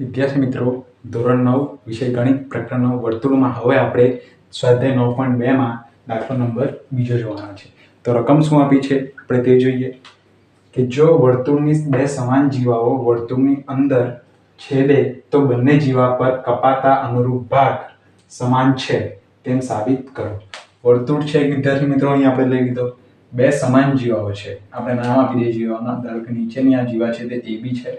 વિદ્યાર્થી મિત્રો, ધોરણ નવ, વિષય ગણિત, પ્રકરણ નવ, વર્તુળમાં હવે આપણે સ્વાધ્યાય નવ પોઈન્ટ બેમાં દાખલો નંબર બીજો જોવાનો છે. તો રકમ શું આપી છે? આપણે તે જોઈએ કે જો વર્તુળની બે સમાન જીવાઓ વર્તુળની અંદર છેદે, તો બંને જીવા પર કપાતા અનુરૂપ ભાગ સમાન છે તેમ સાબિત કરો. વર્તુળ છે વિદ્યાર્થી મિત્રો અહીં આપણે લઈ લીધો. બે સમાન જીવાઓ છે. આપણે નામ આપી દઈએ જીવાઓના. ધારો કે નીચેની આ જીવા છે તે એ બી છે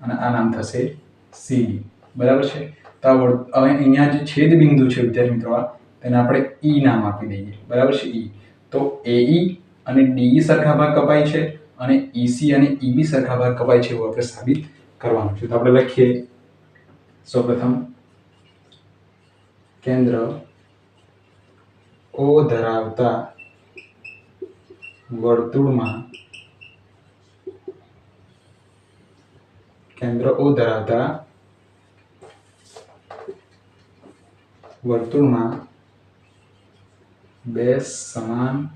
અને આ નામ થશે સીડી બરાબર છે? તો હવે અહીંયા જે છેદ બિંદુ છે, વિદ્યાર્થી મિત્રો, આ, તેને આપણે ઈ નામ આપી દઈએ. બરાબર છે? ઈ તો એઈ અને ડીઈ સરખા ભાગ કપાય છે અને ઈસી અને ઈબી સરખા ભાગ કપાય છે એવું આપણે સાબિત કરવાનું છે. તો આપણે લખીએ. સૌપ્રથમ, કેન્દ્ર ઓ ધરાવતા વર્તુળમાં કેન્દ્ર ઓ ધરાવતા વર્તુળમાં બે સમાન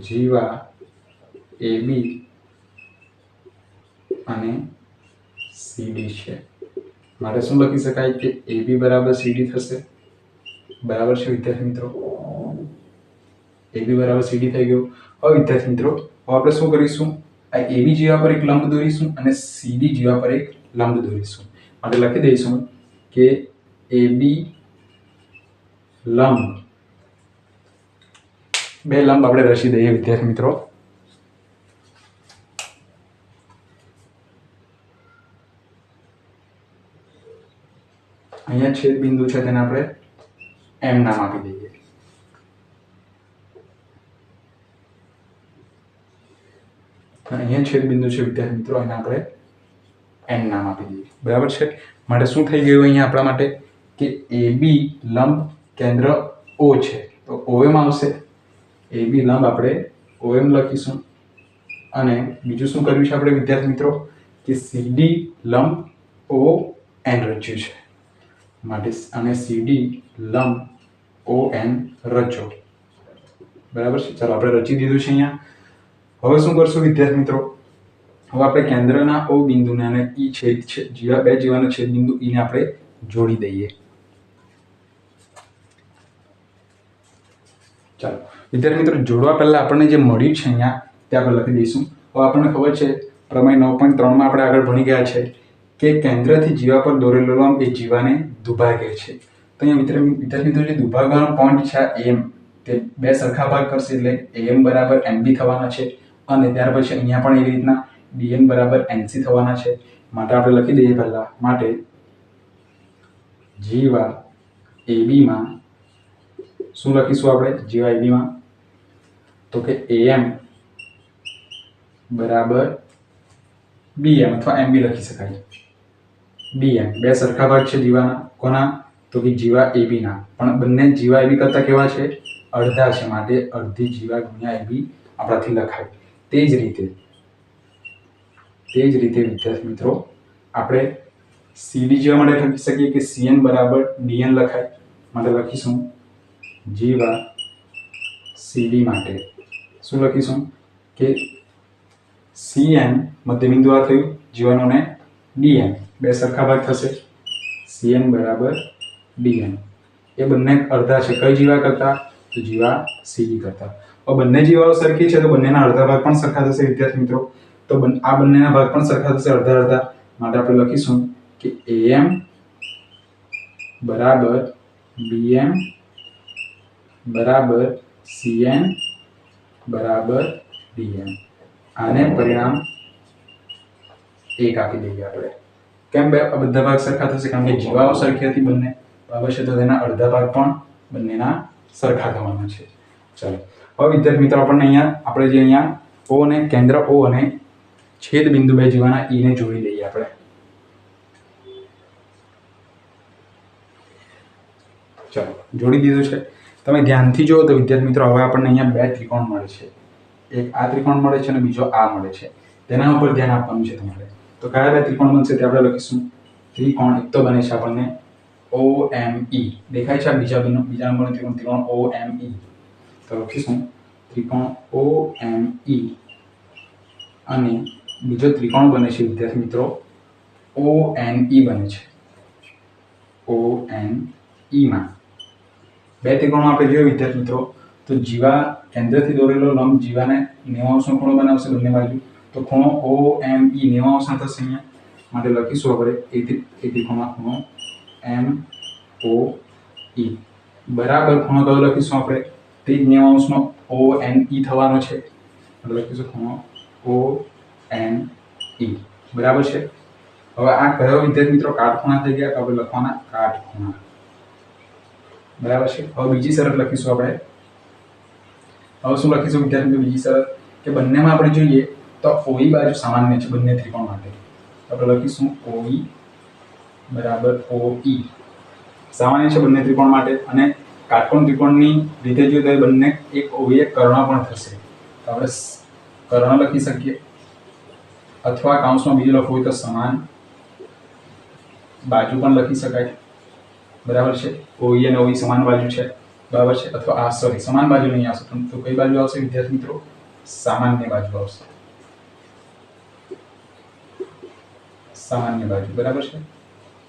જીવા એબી અને સીડી છે. મારે શું લખી શકાય કે એબી બરાબર સીડી થશે? બરાબર છે વિદ્યાર્થી મિત્રો? એબી બરાબર સીડી થઈ ગયો. હવે વિદ્યાર્થી મિત્રો, હવે આપણે શું કરીશું? આ એબી જીવા પર એક લંબ દોરીશું અને સીબી જીવા પર એક લંબ દોરીશું. માટે લખી દઈશું કે એબી લંબ. બે લંબ આપણે રચી દઈએ વિદ્યાર્થી મિત્રો. અહીંયા છેદ બિંદુ છે તેને આપણે એમ નામ આપી દઈએ. અને અહીંયા છેદ બિંદુ છે વિદ્યાર્થી મિત્રો, એને આપણે એન નામ આપી દઈએ. બરાબર છે? માટે શું થઈ ગયું અહીંયા આપણા માટે? કે એ બી લંબ કેન્દ્ર ઓ છે. તો ઓએમ આવશે. એ બી લંબ આપણે ઓએમ લખીશું. અને બીજું શું કર્યું છે આપણે વિદ્યાર્થી મિત્રો? કે સીડી લંબ ઓ એન રચ્યું છે. માટે અને સીડી લંબ ઓ એન રચો બરાબર છે? ચાલો આપણે રચી દીધું છે અહીંયા. હવે શું કરશું વિદ્યાર્થી મિત્રો? હવે આપણે કેન્દ્રના ઓ બિંદુને અને ઈ છેદ છે, જીવા, બે જીવાના છેદ બિંદુ ઈને આપણે જોડી દઈએ. ચાલો. વિદ્યાર્થી મિત્રો, જોડવા પહેલાં આપણને જે મળ્યું છે અહીંયા, તે આપણે લખી દઈશું. હવે આપણને ખબર છે, પ્રમેય નવ પોઈન્ટ ત્રણમાં આપણે આગળ ભણી ગયા છે કે કેન્દ્રથી જીવા પર દોરેલો લંબ એ જીવાને દુભાગે છે. તો અહીંયા મિત્ર, વિદ્યાર્થી મિત્રો, જે દુભાગવાનો પોઈન્ટ છે આ એમ તે બે સરખા ભાગ કરશે એટલે એમ બરાબર એમ બી થવાના છે. અને ત્યાર પછી અહીંયા પણ એવી રીતના ડીએન બરાબર એનસી થવાના છે. માટે આપણે લખી દઈએ પહેલા. માટે જીવા એબીમાં શું લખીશું આપણે? જીવા એબીમાં તો કે એમ બરાબર બીએમ અથવા એમ બી લખી શકાય. બીએમ બે સરખા ભાગ છે જીવાના કોના? તો કે જીવા એબીના પણ બંને જીવા એબી કરતા કેવા છે? અડધા છે. માટે અડધી જીવા ગુણ્યા એબી આપણાથી લખાય. તે જ રીતે, તે જ રીતે વિદ્યાર્થી મિત્રો, આપણે સીડી જોવા માટે લખી શકીએ કે સીએન બરાબર ડીએન લખાય. માટે લખીશું જીવા સીડી માટે. શું લખીશું? કે સીએન મધ્યબિંદુ આ થયું જીવાનું ને ડીએન. બે સરખા ભાગ થશે. સીએન બરાબર ડીએન. એ બંને અડધા છે. કઈ જીવા કરતા? તો જીવા સીડી કરતા. બંને જીવાઓ સરખી છે તો બંનેના અડધા ભાગ પણ સરખા થશે, વિદ્યાર્થી મિત્રો. તો આ બંનેના ભાગ પણ સરખા થશે, અડધા અડધા. માટે આપણે લખીશું કે એમ બરાબર બીએમ બરાબર સીએમ બરાબર ડીએમ આને પરિણામ એક આપી દઈએ આપણે. કેમ બે? બધા ભાગ સરખા થશે કારણ કે જીવાઓ સરખી હતી બંને. બરાબર છે તો તેના અડધા ભાગ પણ બંનેના સરખા થવાના છે. ચાલો. હવે વિદ્યાર્થી મિત્રો, આપણને અહીંયા, આપણે જે અહીંયા ઓ અને કેન્દ્ર ઓ અને છેદ બિંદુ બે જીવાના ઈ ને જોડી દઈએ આપણે. ચાલો, જોડી દીધું છે. તમે ધ્યાનથી જુઓ તો વિદ્યાર્થી મિત્રો, હવે આપણને અહીંયા બે ત્રિકોણ મળે છે. એક આ ત્રિકોણ મળે છે અને બીજો આ મળે છે. તેના ઉપર ધ્યાન આપવાનું છે તમારે. તો કયા બે ત્રિકોણ બનશે તે આપણે લખીશું. ત્રિકોણ એક તો બને છે આપણને ઓ એમ ઈ. દેખાય છે બીજા બીજા નંબરનું ત્રિકોણ ત્રિકોણ ઓ એમ ઈ. તો લખીશું ત્રિકોણ ઓ એમ ઈ. અને બીજો ત્રિકોણ બને છે, વિદ્યાર્થી મિત્રો. ઓ એન ઈ બને છે. ઓ એન ઈમાં. બે ત્રિકોણમાં આપણે જોઈએ વિદ્યાર્થી મિત્રો. તો જીવા કેન્દ્રથી દોરેલો લંબ જીવાને નેવાંશનો ખૂણો બનાવશે બંને બાજુ. તો ખૂણો ઓ એમ ઈ નેવાંશના થશે અહીંયા. માટે લખીશું આપણે એ ત્રિકોણમાં ખૂણો એમ ઓ ઈ. બરાબર ખૂણો કયો લખીશું આપણે. તે જ નેવાંશનો ઓ એન ઈ થવાનો છે. એટલે લખીશું ખૂણો ઓ એન ઈ બરાબર છે? હવે આ કયો વિદ્યાર્થી મિત્રો કાટખૂણા થઈ ગયા? તો આપણે લખવાના કાટખૂણા બરાબર છે? હવે બીજી શરત લખીશું આપણે. હવે શું લખીશું વિદ્યાર્થી બીજી શરત કે બંનેમાં આપણે જોઈએ તો ઓઈ બાજુ સામાન્ય છે બંને ત્રિકોણ માટે. આપણે લખીશું ઓઈ બરાબર ઓઈ સામાન્ય છે બંને ત્રિકોણ માટે અને કાટકોણ ત્રિકોણની રીતે જોઈએ તો એ બંને એક ઓવી એક કર્ણ પણ થશે. તો આપણે કર્ણ લખી શકીએ. અથવા કાઉન્સમાં બીજું લખવું હોય તો સમાન. બાજુ પણ લખી શકાય. બરાબર છે? ઓવી અને ઓવી સમાન બાજુ છે. બરાબર છે? અથવા આ સોરી સમાન બાજુ નહીં આવશે. તો કઈ બાજુ આવશે વિદ્યાર્થી મિત્રો? સામાન્ય બાજુ આવશે. સામાન્ય બાજુ. બરાબર છે?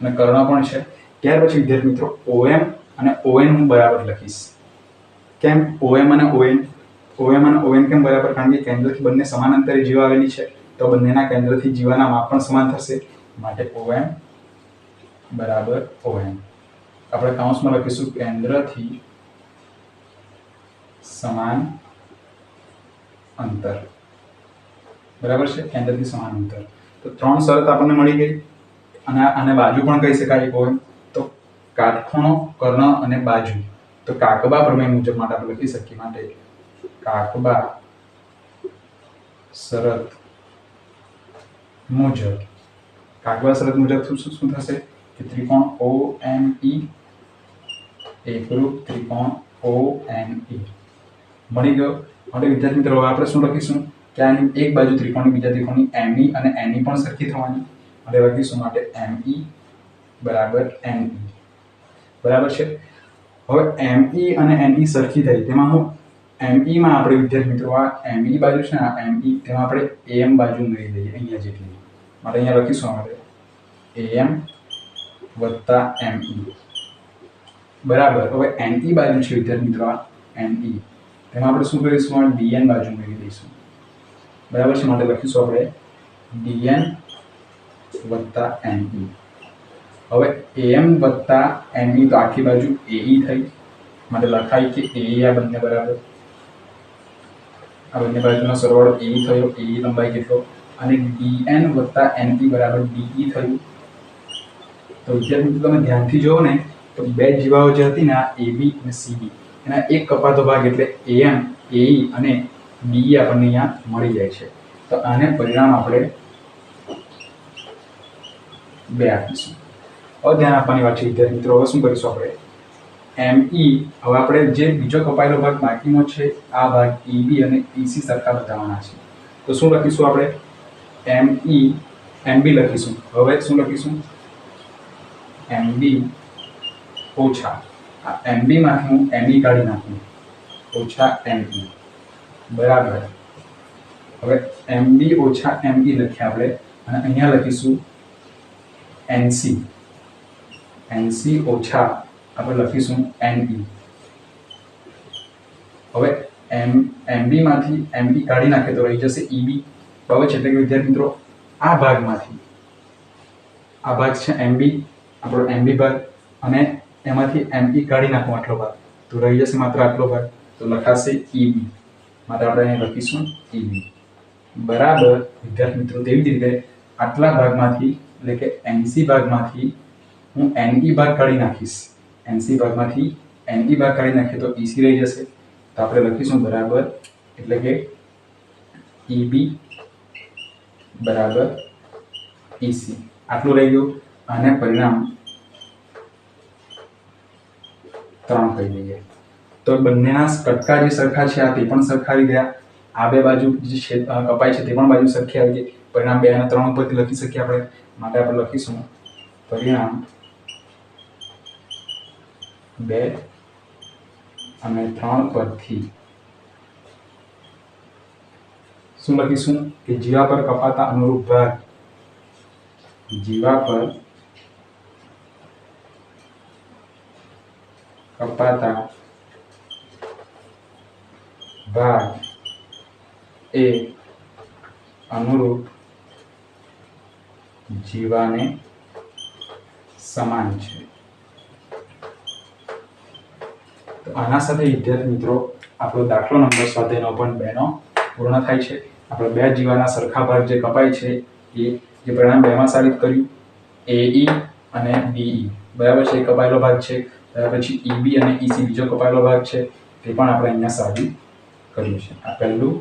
અને કર્ણ પણ છે. ત્યાર પછી વિદ્યાર્થી મિત્રો, ઓએમ અને ઓએન હું બરાબર લખીશ. કેમ? ઓએમ અને ઓએન, ઓએમ અને ઓએન કેમ બરાબર? કારણ કે કેન્દ્રથી બંને સમાન અંતરે જીવા આવેલી છે. તો બંનેના કેન્દ્રથી જીવાના માપ પણ સમાન થશે. માટે ઓએમ બરાબર ઓએમ આપણે કાઉન્સમાં લખીશું કેન્દ્રથી સમાન અંતર. બરાબર છે? કેન્દ્રથી સમાન અંતર. તો ત્રણ શરત આપણને મળી ગઈ. અને આને બાજુ પણ કહી શકાય તો કાટખૂણો કર્ણ અને બાજુ. તો કાકબા પ્રમેય મુજબ માટે આપણે લખી શકીએ માટે કાકબા શરત મુજબ. કાકબા શરત મુજબ શું શું શું થશે? કે ત્રિકોણ ઓ એમ ઈ એકરૂપ ત્રિકોણ ઓ એમ ઈ મળી ગયો. માટે વિદ્યાર્થી મિત્રો આપણે શું લખીશું? કે આની એક બાજુ ત્રિકોણની, બીજા ત્રિકોણની એમ ઈ અને એની પણ સરખી થવાની. માટે લખીશું માટે એમ ઈ બરાબર એમ ઈ બરાબર છે? હવે એમઈ અને એનઈ સરખી થઈ તેમાં હું એમઈમાં આપણે વિદ્યાર્થી મિત્રો, આ એમ ઈ બાજુ છે ને, આ એમ તેમાં આપણે એમ બાજુ ઉમેરી દઈએ, અહીંયા જેટલી. માટે અહીંયા લખીશું આપણે એમ વત્તા એમઈ બરાબર. હવે એનઈ બાજુ છે વિદ્યાર્થી મિત્રો, આ એનઈ તેમાં આપણે શું કરીશું? ડીએન બાજુ ઉમેરી દઈશું. બરાબર છે? માટે લખીશું આપણે ડીએન વત્તા એન ઈ હવે એમ વત્તા એમની તો આખી બાજુ એઈ થઈ. માટે લખાય કે એ આ બંને બરાબર. આ બંને બાજુનો સરવાળો એ થયો એ લંબાઈ કેટલો? અને ડીએન વત્તા એનપી બરાબર ડીઈ થયું. તો વિદ્યાર્થી મિત્રો, તમે ધ્યાનથી જુઓ ને, તો બે જીવાઓ જે હતી ને, આ એબી અને સીબી, એના એક કપાતો ભાગ એટલે એએમ, એઈ અને ડી આપણને અહીંયા મળી જાય છે. તો આને પરિણામ આપણે બે આપીશું. હવે ધ્યાન આપવાની વાત છે, વિદ્યાર્થી મિત્રો, હવે શું કરીશું આપણે? એમ ઈ હવે આપણે જે બીજો કપાયેલો ભાગ બાકીનો છે, આ ભાગ ઈબી અને ઈસી સરખા બતાવવાના છે. તો શું લખીશું આપણે? એમ ઈ એમ બી લખીશું. હવે શું લખીશું? એમ બી ઓછા, આ એમ બીમાંથી હું એમ ઈ કાઢી નાખું. ઓછા એમ ઈ બરાબર. હવે એમ બી ઓછા એમ ઈ લખીએ આપણે. અને અહીંયા લખીશું એનસી એનસી ઓછા, આપણે લખીશું એન ઈ હવે એમ એમબીમાંથી એમબી કાઢી નાખે તો રહી જશે ઈબી બરાબર છે એટલે કે વિદ્યાર્થી મિત્રો, આ ભાગમાંથી, આ ભાગ છે એમબી આપણો એમબી ભાગ, અને એમાંથી એમબી કાઢી નાખો આટલો ભાગ. તો રહી જશે માત્ર આટલો ભાગ, તો લખાશે ઈબી માટે આપણે અહીં લખીશું ઈબી બરાબર, વિદ્યાર્થી મિત્રો, તેવી જ રીતે આટલા ભાગમાંથી, એટલે કે એમસી ભાગમાંથી હું એનઈ ભાગ કાઢી નાખીશ. એનસી ભાગમાંથી એનઈ ભાગ કાઢી નાખીએ તો ઈસી રહી જશે. તો આપણે લખીશું બરાબર એટલે કે ઈબી બરાબર ઈસી આટલું રહી ગયું અને પરિણામ ત્રણ કહી દઈએ તો બંનેના કટકા જે સરખા છે, આ તે પણ સરખાવી ગયા. આ બે બાજુ જે છે કપાય છે તે પણ બાજુ સરખી આવી ગઈ. પરિણામ બે અને ત્રણ ઉપરથી લખી શકીએ આપણે. માટે આપણે લખીશું પરિણામ બે અને ત્રણ પરથી. શું લખીશું? કે જીવા પર કપાતા અનુરૂપ ભાગ. જીવા પર કપાતા ભાગ એ અનુરૂપ જીવાને સમાન છે તો આના સાથે વિદ્યાર્થી મિત્રો, આપણો દાખલો નંબર સ્વાધ્યાયનો પણ બેનો પૂર્ણ થાય છે. આપણે બે જીવાના સરખા ભાગ જે કપાય છે, એ જે પરિણામ બેમાં સાબિત કર્યું એઈ અને બીઈ બરાબર છે, એ કપાયેલો ભાગ છે. ત્યાર પછી ઈબી અને ઈસી બીજો કપાયેલો ભાગ છે, તે પણ આપણે અહીંયા સાબિત કર્યું છે. આ પહેલું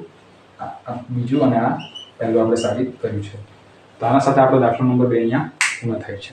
બીજું અને આ પહેલું આપણે સાબિત કર્યું છે. તો આના સાથે આપણો દાખલો નંબર બે અહીંયા પૂર્ણ થાય છે.